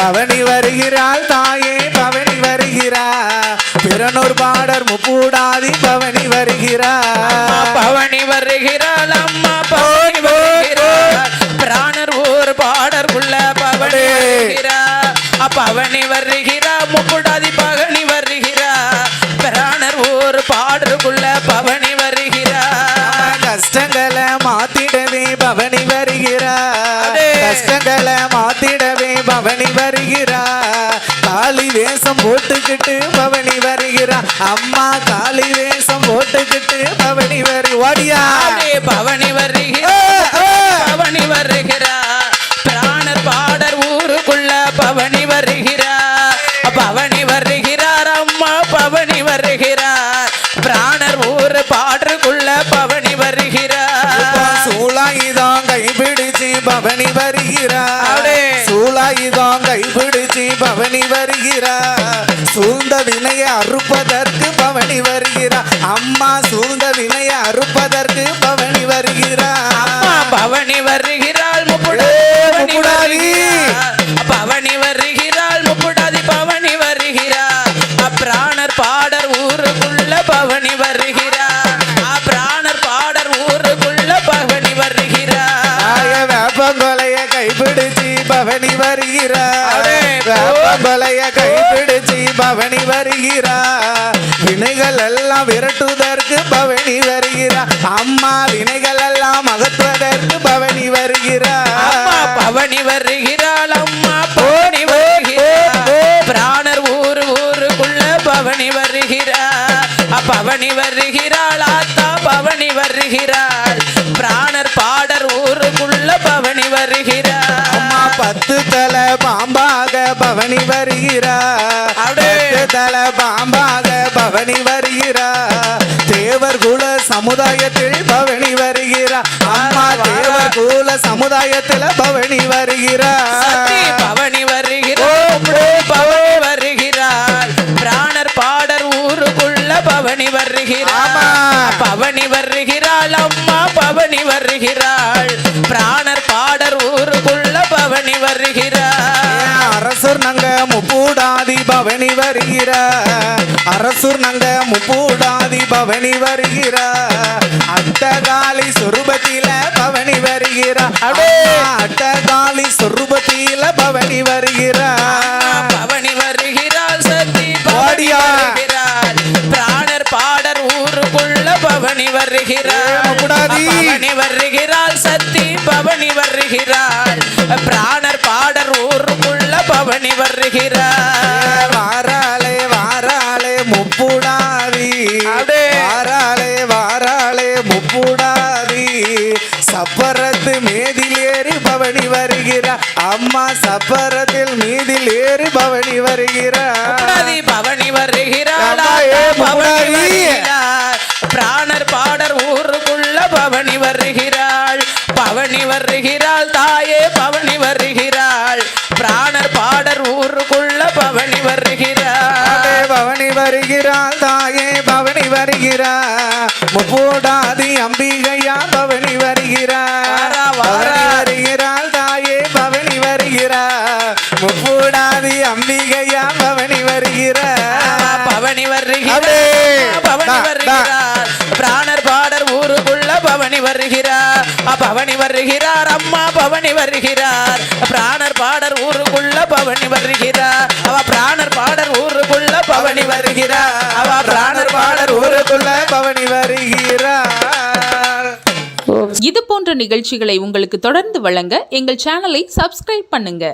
பவனி வருகிறாள் தாயே பவனி வருகிறார். பிறனூர் பாடர் முப்பூடாதி பவனி அம்மா வருகிறார் பவனி வருகிறாள் அம்மா பவனி வருகிறாள். பிராணர் ஊர் பாடற்குள்ள பவனி வருகிறாள் அப்பவனி வருகிறா முப்புடாதி பகனி வருகிறா பிராணர் ஊர் பாடற்குள்ள பவனி வருகிறா கஷ்டங்களை மாத்திடவே பவனி வருகிறார். அடே. கஷ்டங்களை மாத்திடவே பவனி வருகிறார் காளி வேஷம் போட்டுக்கிட்டு பவனி வருகிறார் அம்மா காளி வேஷம் போட்டுக்கிட்டு பவனி வரு ஓடியா. பவனி வருகிறா பவனி வருகிறா. பிராணர் பாடர் ஊருக்குள்ள பவனி வருகிறா. பவனி வருகிறார் அம்மா பவனி வருகிறார். பிராணர் ஊர் பாடருக்குள்ள பவனி வருகிறார். சூளாயுதம் கைபிடிச்சு பவனி வருகிறார். சூளாயுதம் கைபிடிச்சு பவனி வருகிறார் சூழ்ந்த வினையை அறுப்பதற்கு பவனி வருகிறார் அம்மா சூழ்ந்த வினையை அறுப்பதற்கு பவனி அம்மா வருகிறார் பவனி வருகிறாள் முப்புடாதி பவனி. வருகிறாள். முப்புடாதி பவனி வருகிறாள் அப்பிராணர் பாடர் ஊருக்குள்ள பவனி வருகிறாள் அப்பிராணர் பாடர் ஊருக்குள்ள பவனி வருகிறாள் ஆய வேப்பங்கொலைய கைப்பிடிச்சு பவனி வருகிறார். வேப்பங்கொலைய கைப்பிடிச்சு பவனி வருகிறார். வினைகள் எல்லாம் விரட்டுவதற்கு பவனி வருகிறார். அம்மா வினைகள் எல்லாம் அகற்றுவதற்கு பவனி அம்மா வருகிறார் பவனி வருகிறாள். அம்மா பவனி வருகிறாள். பிராணர் ஊரு ஊருக்குள்ள பவனி வருகிறாள் அப்பவனி வருகிறாள். ஆத்தா பவனி வருகிறாள் தலை பாம்பாக பவனி. பத்து தலை பாம்பாக பவனி வருகிறார் தேவர் குல சமுதாயத்தில் பவனி வருகிறார் அம்மா தேவர் குல சமுதாயத்தில் பவனி சக்தி வருகிறார் பவனி வருகிறாள் பவனி வருகிறாள் பிராணர் பாடர் ஊருக்குள்ள பவனி வருகிறாள் ஆமா. பவனி வருகிறாள் அம்மா பவனி வருகிறாள். ஊருக்குள்ள பவனி வருகிறாள் அரசர் நங்க முப்பூடாதி பவனி வருகிறார் அரசூர் நங்க முப்பூடாதி பவனி வருகிறார் அட்டகாலி சொருபத்தில பவனி வருகிறார் அடே. அட்டகாலி சொருபத்தில பவனி வருகிறார் பவனி பவனி ஓடியா. வருகிறாள். பிராணர் பாடர் ஊருக்குள்ள பவனி முப்புடாதி. பவனி வருகிறாள் சக்தி பவனி வருகிறாள். பவனி வருகிறாள் வாராளே வாராளே முப்புடாதி. வாராளே வாராளே முப்புடாதி. சப்பரத்து மேதில் ஏறி பவனி வருகிறார். அம்மா சப்பரத்தில் மீதில் ஏறி பவனி வருகிறார். பவனி. வருகிறாள். பிராணர் பாடர் ஊருக்குள்ள பவனி வருகிறாள். பவனி வருகிறாள் தாயே பவனி வருகிறாள். பாடர் ஊருக்குள்ள பவனி அடே, வருகிறாள் பவனி வருகிறாள் தாயே பவனி வருகிறார் முப்பூடாதி அம்பிகையா பவனி வருகிறார் வருகிறாள் தாயே பவனி வருகிறார் முப்பூடாதி அம்பிகையா பவனி வருகிறார் பவனி வருகிறாள். அடே. பவனி. வருகிறாள். பிராணர் பாடர் ஊருக்குள்ள பவனி வருகிறார் பவனி வருகிறார் அம்மா பவனி வருகிறார் பாடர் ஊருக்குள்ள பவனி வருகிறார் அவ பிராணர் பாடர் ஊருக்குள்ள பவனி வருகிறார் அவ பிராணர் பாடர் ஊருக்குள்ள பவனி வருகிறார் இது போன்ற நிகழ்ச்சிகளை உங்களுக்கு தொடர்ந்து வழங்க எங்கள் சேனலை சப்ஸ்கிரைப் பண்ணுங்க.